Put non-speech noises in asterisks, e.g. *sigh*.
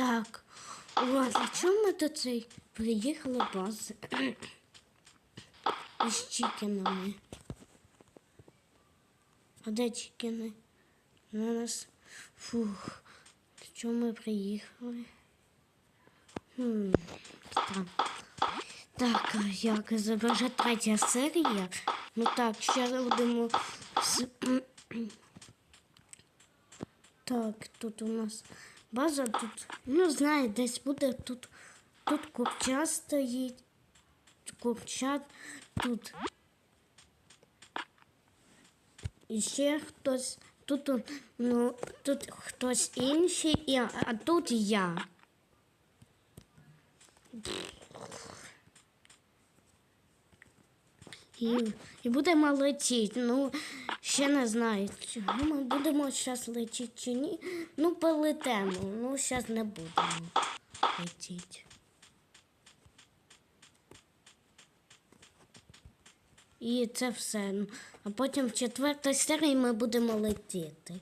Так. Ладно, чому ми до цей приїхали бази? *clears throat* З чікенами. А де чікени? На нас. Фух. Чому ми приїхали? Хм. Так. Так, а як вже третя серія. Ну так, ще будемо. *clears throat* Так, тут у нас база тут. Ну, знаю, десь буде тут. Тут курча стоїть. Курча тут. І ще хтось. Тут, ну, тут хтось інший, і, а тут я. І, і будемо летіти. Ну, ще не знаю, чого ми будемо зараз летіти чи ні. Ну, полетемо. Ну, зараз не будемо летіти. І це все. А потім в четвертій серії ми будемо летіти.